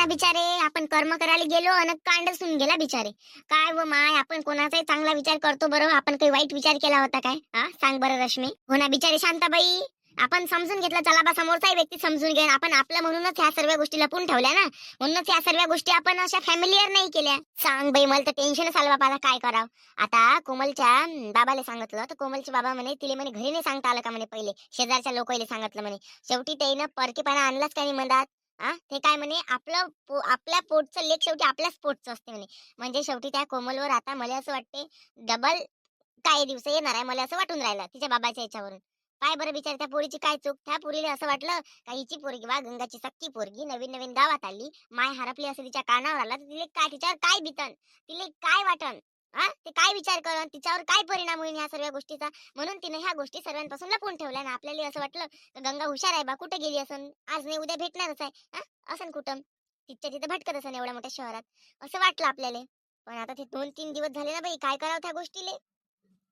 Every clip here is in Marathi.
ना बिचारे आपण कर्म करायला गेलो आणि कांड सुन गेला बिचारे. काय व माय आपण कोणाचाही चांगला विचार करतो बरं आपण काही वाईट विचार केला होता काय? हा? सांग बरं रश्मी. हो ना बिचारे शांताबाई आपण समजून घेतलं चला बा समोरचाही व्यक्ती समजून घेऊन आपण आपलं म्हणूनच ह्या सर्व गोष्टी लपून ठेवल्या ना. म्हणूनच ह्या सर्व गोष्टी आपण अशा फॅमिलीयर नाही केल्या. सांग बाई मला तर टेन्शनच आलं बाबा काय करावं? आता कोमलच्या बाबाला सांगितलं. तर कोमलचे बाबा म्हणे तिले म्हणे घरी नाही सांगता आलं का म्हणे पहिले? शेजारच्या लोकांना सांगितलं म्हणे. शेवटी त्यानं परकेपणा आणलाच काही नाही हा ते काय म्हणे आपलं पो- आपल्या पोटचं लेख शेवटी आपल्याच पोटचं असते म्हणे. म्हणजे शेवटी त्या कोमलवर आता मला असं वाटते डबल काही दिवस येणार आहे मला असं वाटून राहिलं तिच्या बाबाच्या याच्यावरून. काय बरं बिचार त्या पोरीची काय चूक? त्या पोरीला असं वाटलं का हिची पोरगी वा गंगाची सक्की पोरगी नवीन नवीन गावात आली माय हरपली असं तिच्या कानावर आला तर तिले काय तिच्यावर काय बितन? तिले काय वाटन? हा? ते काय विचार करण तिच्यावर काय परिणाम होईल ह्या सर्व गोष्टीचा? म्हणून तिने ह्या गोष्टी सर्वांपासून लपून ठेवल्या ना. आपल्याला असं वाटलं गंगा हुशार आहे बा कुठे गेली असं आज नाही उद्या भेटणारच आहे. हा? असन कुठं? तिच्या तिथे भटकत असन एवढ्या मोठ्या शहरात. असं वाटलं आपल्याला. पण आता ते दोन तीन दिवस झाले ना बाई काय करावं त्या गोष्टीले?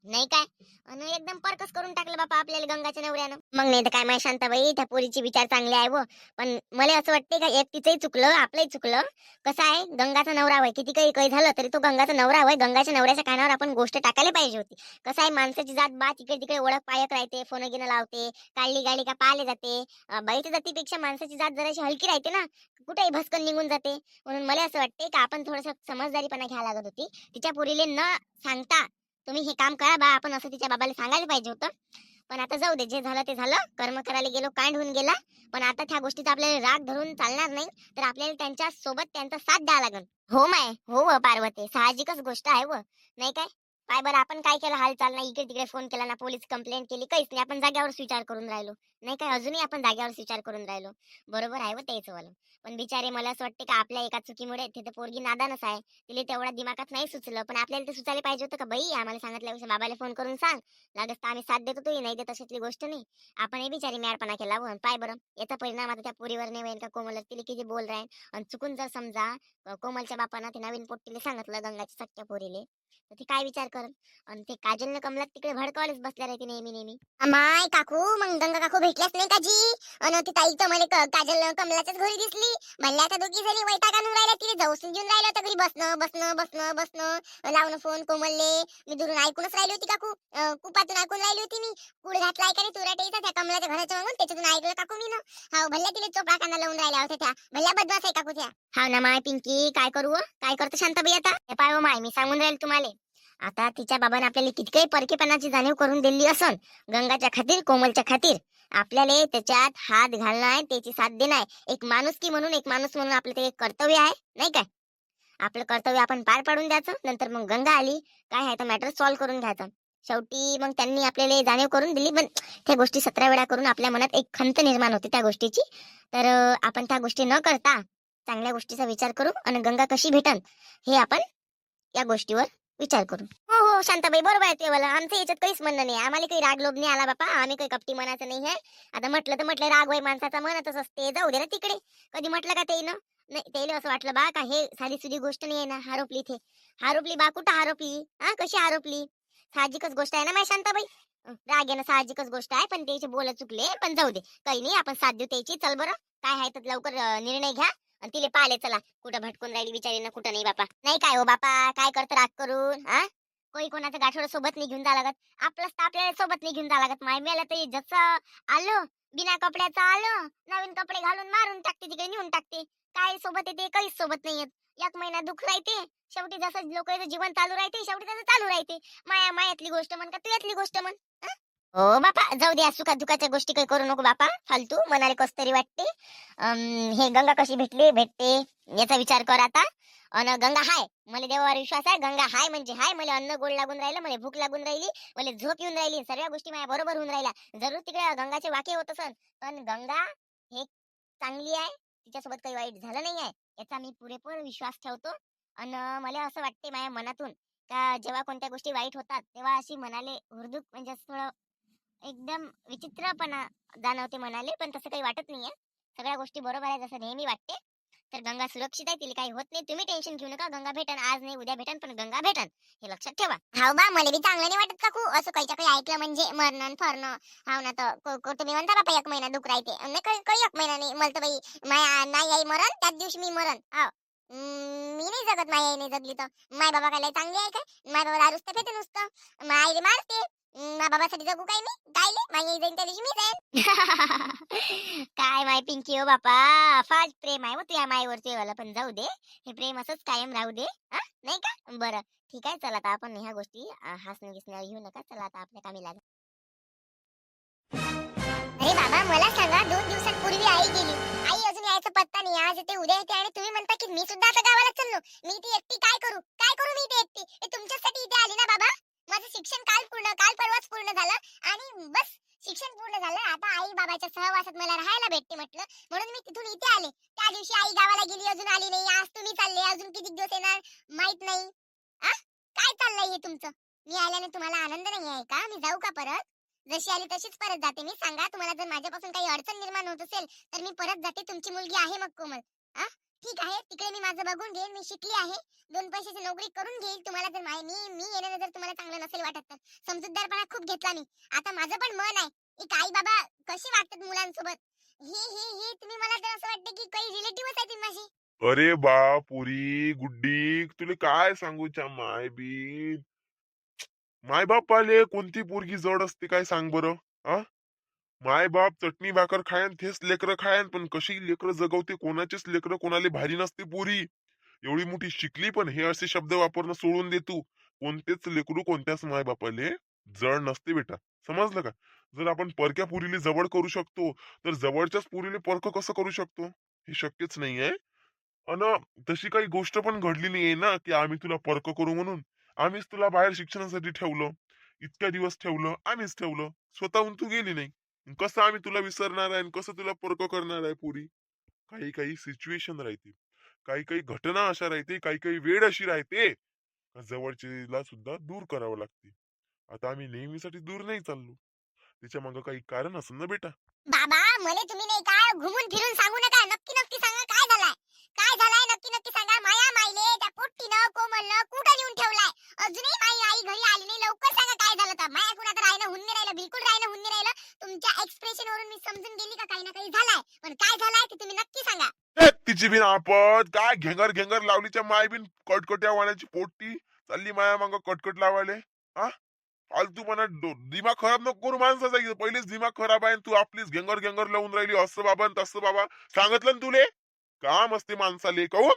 नाही काय? अन एकदम परकस करून टाकलं बापा आपल्याला गंगाच्या नवऱ्यानं. मग नाही तर काय माय शांताबाई त्या पोरीचे विचार चांगले आहे व. पण मला असं वाटते का एकटीचंही तिचंही चुकलं आपलंही चुकलं. कसं आहे गंगाचा नवरा होय किती काही काही झालं तरी तो गंगाचा नवरा होय गंगाच्या नवऱ्याच्या कानावर आपण गोष्ट टाकायला पाहिजे होती. कसं आहे माणसाची जात बा तिकडे तिकडे ओळख पायक राहते फोन गिनं लावते काढली गाडी का पाहिले जाते. अं, बाईच्या जातीपेक्षा माणसाची जात जराशी हलकी राहते ना. कुठेही भस्कन निघून जाते. म्हणून मला असं वाटते का आपण थोडस समजदारीपणा घ्यायला लागत होती. तिच्या पोरीले न सांगता तुम्ही हे काम करा बा आपण असं तिच्या बाबाला सांगायला पाहिजे होतं. पण आता जाऊ दे जे झालं ते झालं. कर्म करायला गेलो कांड होऊन गेला. पण आता त्या गोष्टीचा आपल्याला राग धरून चालणार नाही तर आपल्याला त्यांच्यासोबत त्यांचा साथ द्यावा लागेल. हो माय हो व पार्वती साहजिकच गोष्ट आहे व. नाही काय? काय बरं आपण काय केलं? हालचाल नाही इकडे तिकडे फोन केला ना पोलीस कंप्लेंट केली काहीच नाही. आपण जाग्यावर विचार करून राहिलो. नाही काय अजूनही आपण जाग्यावर विचार करून राहिलो. बरोबर आहे हो व तेच वालं पण बिचारे मला असं वाटते का आपल्या एका चुकीमुळे तिथे पोरगी नादानच आहे. तिला तेवढा दिमागात नाही सुचलं. पण आपल्याला ते सुचायला पाहिजे होतं का बाई? आम्हाला सांगितल्यापेक्षा बाबाला फोन करून सांग. लागत आम्ही साथ देतो तोही नाही देत तशातली गोष्ट नाही. आपण हे बिचारी मॅडपणा केला हो. व पाय बरं याचा परिणाम आता त्या पोरीवर नाही होईल का? कोमल तिला किती बोल राहील? आणि चुकून जर समजा कोमलच्या बापानं ते नवीन पोट्टीला सांगितलं गंगाच्या सख्या पोरीले. तर ती काय विचार करन आणि ते काजलनं कमलात तिकडे भडकावायलाच बसल्या राहते नेहमी नेहमी. माय काकू मग गंगा काकू भेटल्याच नाही का जी? आणि ती ताई तर मला क- काजल कमलाच्याच घरी दिसली. म्हणल्या आता दोघी जणी वैताग आणून राहिल्या तिने जवसून घेऊन राहिलं होतं घरी. बसणं बसणं बसणं बसणं. लावणं फोन कोमलले. मी दुरून ऐकूनच राहिली होती काकू. अं, कुपातून ऐकून राहिली होती मी. कुड घातलाय का रे तुराटेचा त्या कमलाच्या घराच्या मागून त्याच्यातून ऐकलं काकू मी ना. हा भल्ल्या तिला चोपडा कांदा लावून राहिल्या होत्या त्या. भल्ल्या बदमाश आहे काकू त्या. हा ना माय पिंकी काय करू? काय करतो शांताबाई आता? हे पाय हो माय मी सांगून राहील तुम्हाला. आता तिच्या बाबाने आपल्याला किती काही परकेपणाची जाणीव करून दिली असन गंगाच्या खातीर कोमलच्या खातीर. आपल्याला त्याच्यात हात घालणं आहे त्याची साथ देणं आहे. एक माणूस की म्हणून एक माणूस म्हणून आपलं ते एक कर्तव्य आहे नाही काय? आपलं कर्तव्य आपण पार पाडून द्यायचं नंतर मग गंगा आली काय आहे तर मॅटर सॉल्व्ह करून घ्यायचं. शेवटी मग त्यांनी आपल्याला जाणीव करून दिली पण त्या गोष्टी सतरा वेळा करून आपल्या मनात एक खंत निर्माण होते त्या गोष्टीची. तर आपण त्या गोष्टी न करता चांगल्या गोष्टीचा विचार करू आणि गंगा कशी भेटन हे आपण या गोष्टीवर विचार करू हो हो शांताबाई बरोबर आहे ते मला आमचं याच्यात काहीच म्हणणं नाही. आम्हाला काही राग लोभ नाही आला बापा. आम्ही काही कपटी मनाचं नाही आहे. आता म्हटलं तर म्हटलं राग वय माणसाचा. म्हणतच असते. जाऊ दे ना तिकडे. कधी म्हटलं का ते नाही त्याला असं वाटलं बा का हे साधी सुधी गोष्ट नाही आहे ना हारोपली इथे. हारोपली बा कुठं हारोपली? हा कशी हारोपली? साहजिकच गोष्ट आहे ना माझ्या शांताबाई? राग राग येणं साहजिकच गोष्ट आहे पण त्याचे बोल चुकले. पण जाऊ दे. काही नाही आपण साथ देऊ त्याची. चल बरं. काय आहे तर लवकर निर्णय घ्या. आणि तिले पाहिले चला कुठं भटकून राहिली बिचारी ना कुठं नाही बापा. नाही काय हो बापा काय करत राग करून हा? कोणी कोणाचं गाठोड सोबत नाही घेऊन जा लागत. आपलंच तर आपल्याला सोबत नाही घेऊन जा लागत. माय मेला तर जसं आलो बिना कपड्याचं आलो नवीन कपडे घालून मारून टाकते तिकडे नेऊन टाकते. काय सोबत येते काहीच सोबत नाही येत. एक महिना दुःख राहते. शेवटी जसं लोक जीवन चालू राहते शेवटी त्याचं चालू राहते. माया मायातली गोष्ट म्हण का तुझ्यातली गोष्ट म्हण हो बापा जाऊ द्या सुखा दुखाच्या गोष्टी काही करू नको बापा फालतू मनाला कस तरी वाटते. अं, हे गंगा कशी भेटली? भेटते याचा विचार कर आता. अन गंगा हाय मला देवावर विश्वास आहे गंगा हाय म्हणजे हाय मला अन्न गोड लागून राहिलं मला भूक लागून राहिली मला झोप येऊन राहिली सर्व गोष्टी माझ्या बरोबर होऊन राहिल्या. जरूर तिकडे गंगाचे वाके होत असन पण गंगा हे चांगली आहे तिच्यासोबत काही वाईट झालं नाही आहे याचा मी पुरेपूर विश्वास ठेवतो. अन मला असं वाटते माझ्या मनातून का जेव्हा कोणत्या गोष्टी वाईट होतात तेव्हा अशी मनाले हुरदूक म्हणजे थोडं एकदम विचित्रपणा जाणवते मनाले पण तसं काही वाटत नाहीये. सगळ्या गोष्टी बरोबर आहे जसं नेहमी वाटते. तर गंगा सुरक्षित आहे तिला काही होत नाही. तुम्ही टेन्शन घेऊ नका. गंगा भेटन आज नाही उद्या भेटन पण गंगा भेटन हे लक्षात ठेवा. हाव बा मला बी चांगलं नाही वाटत काकू. असं काहीच्या काही ऐकलं म्हणजे मरण फरणं. हाव ना तर को- तुम्ही म्हणता बापा एक महिना दुख राहते नाही काही एक महिना नाही. मला तर बाई माया नाही आई मरण त्याच दिवशी मी मरण. हाव. मी नाही जगत माय आई नाही जगली तर. माय बाबा काय चांगली चांगले आहे काय माय बाबा दारूच तर पेते नुसतं. माय आईले मारते. माय बाबासाठी जगू काय मी? काय ले आई जाईन त्या दिवशी मी जाईन. काय माय पिंकी हो बापा? फार प्रेम आहे हो तुझ्या माईवरती वाला पण जाऊ दे. हे प्रेम असंच कायम राहू दे हा? नाही का? बरं. ठीक आहे चला आता आपण ह्या गोष्टी अं, हसण्या घेऊ नका. चला आता आपल्या कामी लागा अरे बाबा मला सांगा दोन दिवसांपूर्वी आई गेली. यायचा पत्ता नाही आज येते उद्या येते आणि तुम्ही म्हणता की मी सुद्धा आता गावाला चाललो. मी ती एकटी काय करू? काय करू मी ती एकटी? तुमच्यासाठी इथे आली ना बाबा? माझं शिक्षण काल पूर्ण काल परवाच पूर्ण झालं आणि बस शिक्षण पूर्ण झालं. आता आई बाबाच्या सहवासात मला राहायला भेटते म्हटलं. म्हणून मी तिथून इथे आले. त्या दिवशी आई गावाला गेली अजून आली नाही. आज तुम्ही चालले अजून किती दिवस येणार? माहीत नाही. काय चाललंय हे तुमचं? मी आल्याने तुम्हाला आनंद नाही आहे का? मी जाऊ का परत? जशी आली तशीच परत जाते. मी सांगा तुम्हाला जर माझ्यापासून काही अडचण निर्माण होत असेल तर मी परत जाते. तुमची मुलगी आहे मग कोमल. ठीक आहे तिकडे मी माझं बघून घेईन. मी शिकली आहे. दोन पैशाची नोकरी करून घेईल. तुम्हाला जर माय- मी मी येणं जर तुम्हाला चांगलं नसेल वाटत तर. समजूतदारपणा खूप घेतला मी. आता माझं पण मन आहे. एक आई बाबा कशी वागतात मुलांसोबत? हे हे हे तुम्ही मला तर असं वाटतं की काही रिलेटिव्हच आहेत माझी. अरे बा पुरी गुड्डी तुला काय सांगू च्या माय बी मायबापाले कोणती पोरगी जड असते काय सांग बरं आ? मायबाप चटणी भाकर खायन तेच लेकरं खायन पण कशी लेकरं जगवते कोणाचेच लेकरं कोणाला भारी नसते पोरी. एवढी मोठी शिकली पण हे असे शब्द वापरणं सोडून दे तू. कोणतेच लेकरू कोणत्याच मायबापाले जड नसते बेटा. समजलं का? जर आपण परक्या पुरीले जवळ करू शकतो तर जवळच्याच पुरीले परक कसं करू शकतो? हे शक्यच नाहीये. अन तशी काही गोष्ट पण घडली नाहीये ना की आम्ही तुला परक करू म्हणून. आम्हीच तुला बाहेर शिक्षणासाठी ठेवलं. इतक्या दिवस ठेवलं आम्हीच ठेवलं. स्वतःहून तू गेली नाही. कसं आम्ही तुला विसरणार आहे आणि कसं तुला परक करणार आहे पुरी? काही काही सिच्युएशन राहते. काही काही घटना अशा राहते काही काही वेळ अशी राहते. जवळचीला सुद्धा दूर करावं लागते. आता आम्ही नेहमीसाठी दूर नाही चाललो. त्याच्या मागं काही कारण असं ना बेटा? बाबा मला तुम्ही नाही का घुमून फिरून सांगू नका नक्की नक्की सांगा काय झालाय काय झालाय नक्की नक्की सांगा माया मायले त्या पोट्टीनं कोमलनं कुठं नेऊन ठेवलाय अजूनही माई आई घरी आली नाही लवकर सांगा काय झालं तर माया कुणा तर राहिलं हुन्ने राहिलं बिलकुल राहिलं हुन्ने राहिलं तुमच्या एक्सप्रेशन वरून मी समजून गेली का काही ना काही झालाय पण काय झालाय ते तुम्ही नक्की सांगा ए, तिची बिन आपत काय घेंगर घेंगर लावलीच्या माय बिन कटकट्या वाण्याची पोटी चालली माया माग कटकट लावायले. हा फालतू म्हणा दिमाग खराब नको करू माणसाचा पहिलेच दिमाग खराब आहे तू आपलीच घेंगर घेंगर लावून राहिली. असं बाबा तसं बाबा. सांगितलं ना तुले? काम असते माणसाले. कहून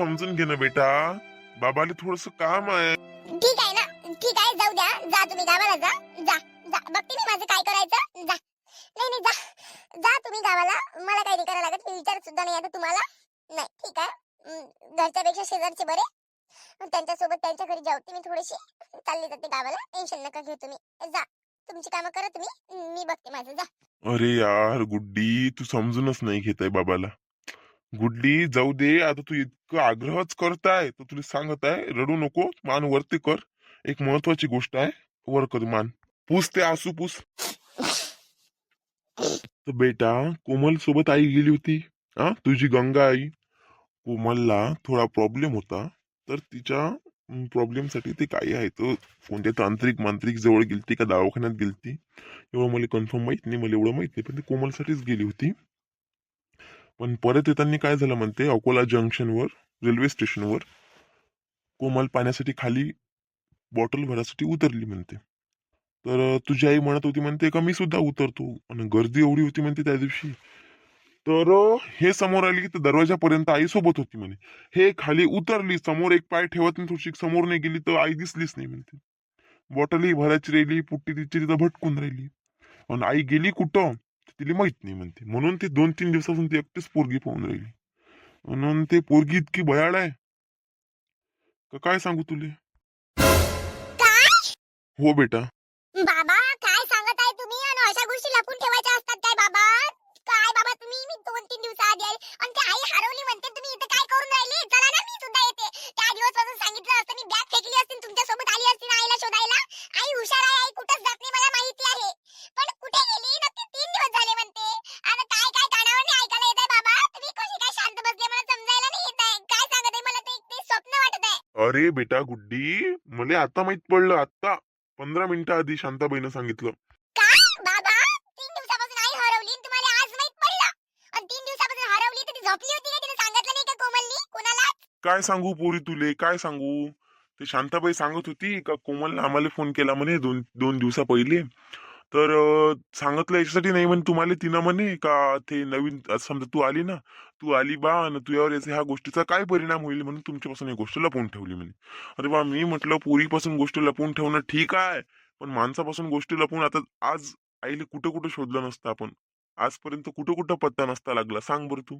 समजून घे ना बेटा. बाबाले थोडस काम आहे. ठीक आहे ना. ठीक आहे जाऊ द्या. जा तुम्ही गावाला जा. जा. जा. बघते मी माझं काय करायचं. जा. नाही नाही जा. जा तुम्ही गावाला. मला काही नाही करायला लागत. मी विचारत सुद्धा नाही आता तुम्हाला. नाही ठीक आहे. घरच्यापेक्षा शेजारचे बरे. त्यांच्यासोबत त्यांच्या घरी जाऊ मी थोडीशी. चालली जाते गावाला. टेन्शन नका घेऊ तुम्ही. जा. तुमची कामं करा तुम्ही. मी बघते माझं. जा. अरे यार गुड्डी तू समजूनच नाही घेत आहे बाबाला. गुड्डी जाऊ दे आता तू इतकं आग्रहच करताय. तर तुला सांगत आहे रडू नको मान वरती कर. एक महत्वाची गोष्ट आहे वर कर मान. पूस ते आसू पूस. तर बेटा कोमल सोबत आई गेली होती. हा तुझी गंगा आई. कोमलला थोडा प्रॉब्लेम होता. तर तिच्या प्रॉब्लेमसाठी ते काय आहे तर कोणत्या तांत्रिक मांत्रिक जवळ गेलती का दवाखान्यात गेलती? एवढं मला कन्फर्म माहीत नाही मला एवढं माहीत नाही. पण ते कोमलसाठीच गेली होती. पण परत येताना काय झालं म्हणते अकोला जंक्शनवर रेल्वे स्टेशनवर कोमल पाण्यासाठी खाली बॉटल भरासाठी उतरली म्हणते. तर तुझी आई म्हणत होती म्हणते का मी सुद्धा उतरतो. आणि गर्दी एवढी होती म्हणते त्या दिवशी. तर हे समोर आली की तर दरवाजापर्यंत आई सोबत होती म्हणे. हे खाली उतरली समोर एक पाय ठेवत नाही थोडीशी समोर नाही गेली तर आई दिसलीच नाही म्हणते. बॉटलही भरायची राहिली पुट्टी तिची तिथं भटकून राहिली. आणि आई गेली कुठं? तिला माहीत नाही म्हणते. म्हणून ते दोन तीन दिवसापासून ती एकटीच पोरगी पाहून राहिली. म्हणून ते पोरगी इतकी भयाड आहे. का काय सांगू तुले? हो बेटा. बाबा काय सांगत आहे तुम्ही? आणि अशा गोष्टी लपून ठेवायच्या असतात काय बाबा? काय बाबा तुम्ही? मी दोन तीन दिवस आधी आली आणि ती आई हरवली म्हणते. तुम्ही इथे काय करून राहिली? चला ना मी सुद्धा येते. त्या दिवसपासून सांगितलं असतं मी बॅग फेकली असती तुमच्यासोबत आली असती आईला शोधायला अरे बेटा गुड्डी. मला आता माहीत पडलं. आता पंधरा मिनिटं आधी शांताबाईनं सांगितलं. काय? बाबा तीन दिवसापासून आई हरवली आणि तुम्हाला आज माहीत पडलं. आणि तीन दिवसापासून हरवली तर ती झोपली होती का? तिने सांगितलं नाही का कोमलनी? कोणाला काय सांगू पोरी तुले? काय सांगू? ते शांताबाई सांगत होती का कोमलनं आम्हाला फोन केला म्हणे दोन दोन दिवसा पहिले. तर सांगितलं याच्यासाठी नाही म्हणे तुम्हाला तिनं म्हणे का ते नवीन समजा तू आली ना तू आली बा आणि तुझ्यावर याचा ह्या गोष्टीचा काय परिणाम होईल म्हणून तुमच्यापासून ही गोष्ट लपवून ठेवली म्हणे. अरे बा मी म्हटलं पोरीपासून गोष्ट लपवून ठेवणं ठीक आहे पण माणसापासून गोष्टी लपवून आता आज आईले कुठं कुठं शोधलं नसतं आपण. आजपर्यंत कुठं कुठं पत्ता नसता लागला. सांग बरं तू.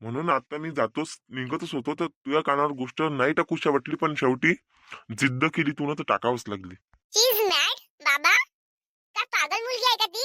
म्हणून आता मी जातोच निघतच होतो. तर तुझ्या कानावर गोष्ट नाही टाकूशा वाटली पण शेवटी जिद्द केली तुला तर टाकावंच लागली. बाबा. पागल मुलगी आहे का ती?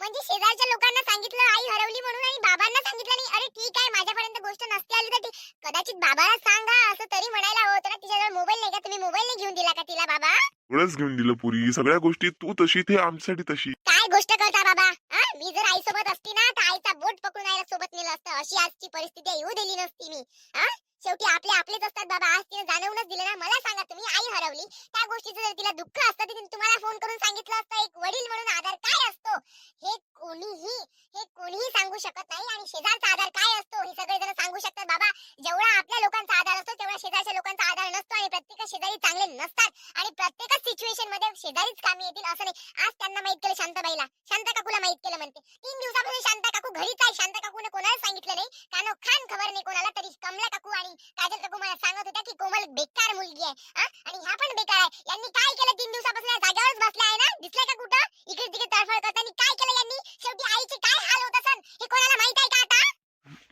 म्हणजे शेजारच्या लोकांना सांगितलं आई हरवली म्हणून आणि बाबांना सांगितलं नाही? अरे ठीक आहे माझ्यापर्यंत गोष्ट नसते आली तर ती कदाचित बाबाला सांगा असं तरी म्हणायला होतं ना तिच्याजवळ मोबाईल नाही का? तुम्ही मोबाईल नाही घेऊन दिला का तिला बाबा? एवढंच घेऊन दिलं पुरी. सगळ्या गोष्टी तू तशी ते आमच्यासाठी तशी. काय गोष्ट करता बाबा? हा? मी जर आई सोबत असती ना तर आईचा बोट पकडून आईला सोबत नेलं असतं. अशी आजची परिस्थिती येऊ दिली नसती मी. हा? शेवटी आपले आपलेच असतात बाबा. आज तिने जाणवूनच दिलं ना. मला सांगा तुम्ही आई हरवली. त्या गोष्टीचं जर तिला दुःख असतं तर तिने तुम्हाला फोन करून सांगितलं असतं. एक वडील म्हणून आधार काय असतो? हे कोणीही हे कोणीही सांगू शकत नाही. आणि शेजारचा आधार काय असतो हे सगळेजण सांगू शकतात बाबा जेवढा आपल्या लोकांचा आधार असतो तेवढा शेजारच्या लोकांचा आधार नसतो आणि प्रत्येक शेजारी चांगले नसतात आणि प्रत्येकच सिच्युएशनमध्ये शेजारीच कामी येतील असं नाही आज त्यांना माहीत केलं शांताबाईला शांता काकूला माहीत केलं म्हणते तीन दिवसापासून शांता काकू घरीच आहे शांता काकूने कोणाला सांगितलं नाही कानो खान खबर नाही कोणाला तरी कमला काकू आणि काजल काकू मला सांगत होत्या की कोमल बेकार मुलगी आहे हा? आणि ह्या पण बेकार आहे यांनी काय केलं तीन दिवसापासून या जागेवरच बसला आहे ना दिसलाय का कुठं इकडे तिकडे तडफड करताना काय केलं यांनी शेवटी आईचे काय हाल होत असन हे कोणाला माहीत आहे का आता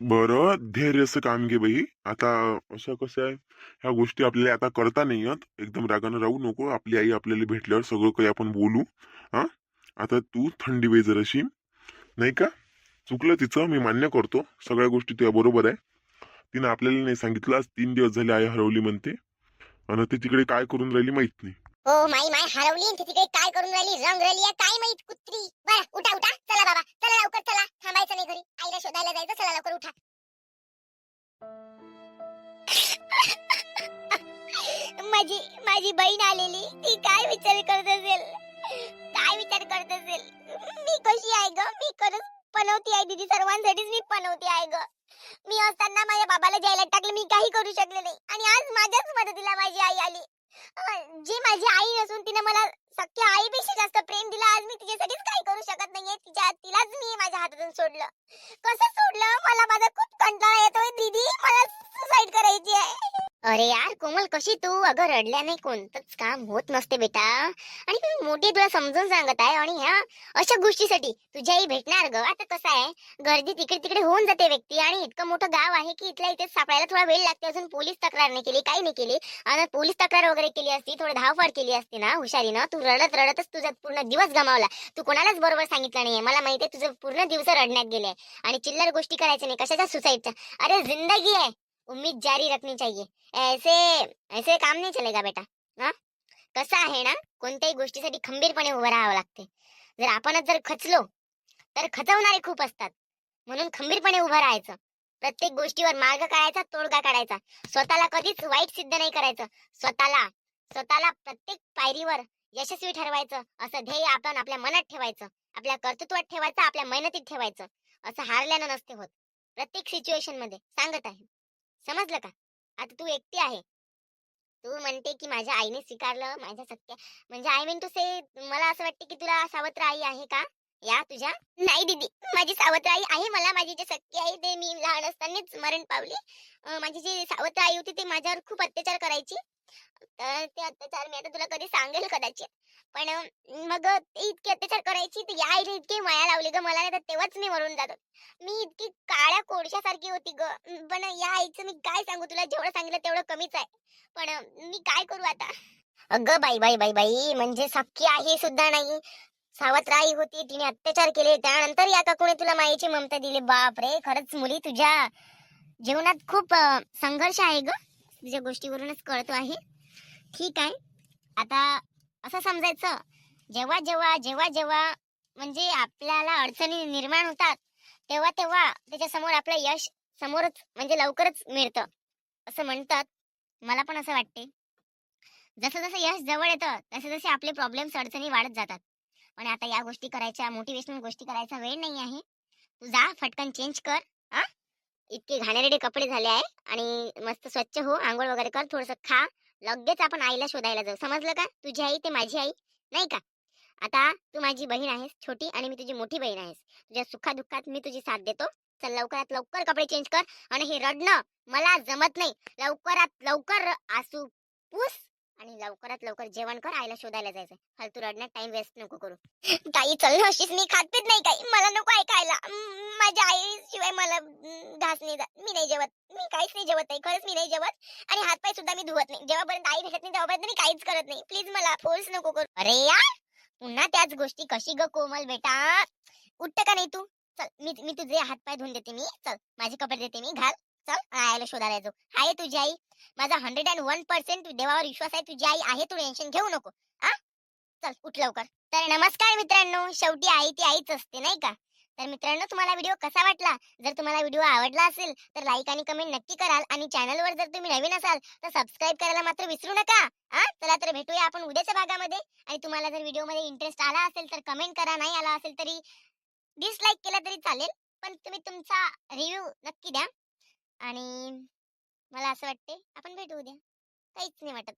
बरं धैर्यचं काम घे बाई. आता असं कसं आहे ह्या गोष्टी आपल्याला आता करता नाही आहेत एकदम रागानं राहू नको. आपली आई आपल्याला भेटल्यावर सगळं काही आपण बोलू. हा? आता तू थंडी बाई जराशी. नाही का? चुकलं तिचं मी मान्य करतो. सगळ्या गोष्टी तुझ्या बरोबर आहे. तिनं आपल्याला नाही सांगितलं आज तीन दिवस झाले आई हरवली म्हणते. आणि ती तिकडे काय करून राहिली माहीत नाही. हो माई माय हरवली आणि तिकडे काय करून राहिली? रंग राहिली काय माहीत कुत्री? बरं उठा उठा. चला बाबा. चला लवकर चला. थांबायचं नाही घरी. शोधायला जायचं चला लवकर उठा. माझी माझी बहीण आलेली. ती काय विचार करत असेल? काय विचार करत असेल? मी कशी आहे ग? मी खरंच पनवती आहे दीदी. सर्वांसाठीच मी पनवती आहे ग. मी असताना माझ्या बाबाला जायला टाकलं. मी काही करू शकले नाही. आणि आज माझ्याच मदतीला माझी आई आली. जी माझी आई नसून तिने मला सख्या आईपेक्षा जास्त प्रेम दिला आज मी तिच्यासाठीच काही करू शकत नाहीये. तिच्या तिलाच मी माझ्या हातातून सोडलं. कसं सोडलं? मला माझा खूप कंटाळा येतोय. दीदी मला सुसाईड करायची आहे अरे यार कोमल कशी तू? अगं रडल्या नाही कोणतंच काम होत नसते बेटा. आणि मी मोठी तुला समजून सांगत आहे. आणि ह्या अशा गोष्टीसाठी तुझ्याही भेटणार ग. आता कसं आहे गर्दी तिकडे तिकडे होऊन जाते व्यक्ती. आणि इतकं मोठं गाव आहे की इथल्या इथे सापडायला थोडा वेळ लागते. अजून पोलीस तक्रार नाही केली काही नाही केली. आणि पोलीस तक्रार वगैरे केली असती थोडी धावफाड केली असती ना हुशारीनं. तू रडत रडतच तुझा पूर्ण दिवस गमावला. तू कोणालाच बरोबर सांगितलं नाहीये. मला माहिती आहे तुझं पूर्ण दिवस रडण्यात गेले आणि चिल्लर गोष्टी करायच्या नाही कशाच्या सुसाईडच्या अरे जिंदगी आहे. उम्मीद जारी रखनी चाहिए। ऐसे ऐसे काम नाही चलेगा बेटा हा? कसं आहे ना कोणत्याही गोष्टीसाठी खंबीरपणे उभं राहावं लागते. जर आपणच जर खचलो तर खचवणारे खूप असतात. म्हणून खंबीरपणे उभं राहायचं. प्रत्येक गोष्टीवर मार्ग काढायचा तोडगा काढायचा. स्वतःला कधीच वाईट सिद्ध नाही करायचं. स्वतःला स्वतःला प्रत्येक पायरीवर यशस्वी ठरवायचं. असं ध्येय आपण आपल्या मनात ठेवायचं. आपल्या कर्तृत्वात ठेवायचं आपल्या मेहनतीत ठेवायचं. असं हारल्यानं नसते होत. प्रत्येक सिच्युएशनमध्ये सांगत आहे. समजलं का? आता तू एकटी आहे. तू म्हणते की माझ्या आईने स्वीकारलं माझ्या सत्य म्हणजे आय मीन टू से मला असं वाटते की तुला सावत्र आई आहे का? या तुझ्या? नाही दीदी माझी सावत्र आई आहे मला माझी जे सत्य आहे ते मी लहान असतानाच मरण पावली. माझी जी सावत्र आई होती ते माझ्यावर खूप अत्याचार करायची. तर ते अत्याचार मी आता तुला कधी सांगेल कदाचित. पण मग ते इतके अत्याचार करायची तर या आईने इतकी माया लावली ग मला नाही तर तेव्हाच मी मरून जात. मी इतकी काळ्या कोळशासारखी होती ग. पण या आईचं मी काय सांगू तुला? जेवढं सांगितलं तेवढं कमीच आहे. पण मी काय करू आता? अगं बाई बाई बाई बाई म्हणजे सख्खी आहे सुद्धा नाही. सावत्र आई होती तिने अत्याचार केले. त्यानंतर या काकूने तुला माईची ममता दिली. बाप रे खरंच मुली तुझ्या जीवनात खूप संघर्ष आहे ग. तुझ्या गोष्टीवरूनच कळतो आहे. ठीक आहे. आता असं समजायचं. जेव्हा जेव्हा जेव्हा जेव्हा म्हणजे आपल्याला अडचणी निर्माण होतात तेव्हा तेव्हा त्याच्यासमोर आपलं यश समोरच म्हणजे लवकरच मिळतं. असं म्हणतात. मला पण असं वाटते. जसं जसं यश जवळ येतं तसे तसे आपले प्रॉब्लेम्स अडचणी वाढत जातात. पण आता या गोष्टी करायच्या मोटिवेशनल गोष्टी करायचा वेळ नाही आहे. तू जा फटकन चेंज कर हा? इतके घाणेरडे कपडे झाले आहे आणि मस्त स्वच्छ हो आंघोळ वगैरे कर थोडस खा. लगेच आपण आईला शोधायला जाऊ. समजलं का? तुझी आई ते माझी आई नाही का? आता तू माझी बहीण आहेस छोटी आणि मी तुझी मोठी बहीण आहेस. तुझ्या सुखादुःखात मी तुझी साथ देतो. चल लवकरात लवकर कपडे चेंज कर आणि हे रडणं मला जमत नाही. लवकरात लवकर आसू पूस. आणि लवकरात लवकर जेवण कर आईला शोधायला जायचं फालतू रडण्यात टाइम वेस्ट नको करू. ताई चल अशीच मी खात पीत नाही काही. मला नको ऐकायला खायला. माझ्या आई शिवाय मला घास नाही जात मी नाही जेवत. मी काहीच नाही जेवत नाही खरंच मी नाही जेवत. आणि हातपाय सुद्धा मी धुवत नाही. जेव्हापर्यंत आई भेटत नाही तेव्हापर्यंत मी काहीच करत नाही. प्लीज मला फोर्स नको करू. अरे यार! पुन्हा त्याच गोष्टी. कशी ग कोमल बेटा? उठत का नाही तू? चल मी मी तुझे हातपाय धुवून देते मी. चल माझे कपडे देते मी. घाल. चल आईला शोधायला जाऊ आहे तुझी आई. माझा हंड्रेड अँड वन पर्सेंट देवावर विश्वास आहे. तुझी आई आहे तू टेन्शन घेऊ नको. आ? चल उठ लवकर. तर नमस्कार मित्रांनो. शेवटी आई ती आईच असते नाही का? तर मित्रांनो तुम्हाला व्हिडिओ कसा वाटला? जर तुम्हाला व्हिडिओ आवडला असेल तर लाईक आणि कमेंट नक्की कराल. आणि चॅनलवर जर तुम्ही नवीन असाल तर सबस्क्राईब करायला मात्र विसरू नका. हा चला तर भेटूया आपण उद्याच्या भागामध्ये. आणि तुम्हाला जर व्हिडिओमध्ये इंटरेस्ट आला असेल तर कमेंट करा. नाही आला असेल तरी डिसलाईक केला तरी चालेल. पण तुम्ही तुमचा रिव्ह्यू नक्की द्या. आणि मला असं वाटते आपण भेटू उद्या. काहीच नाही वाटत.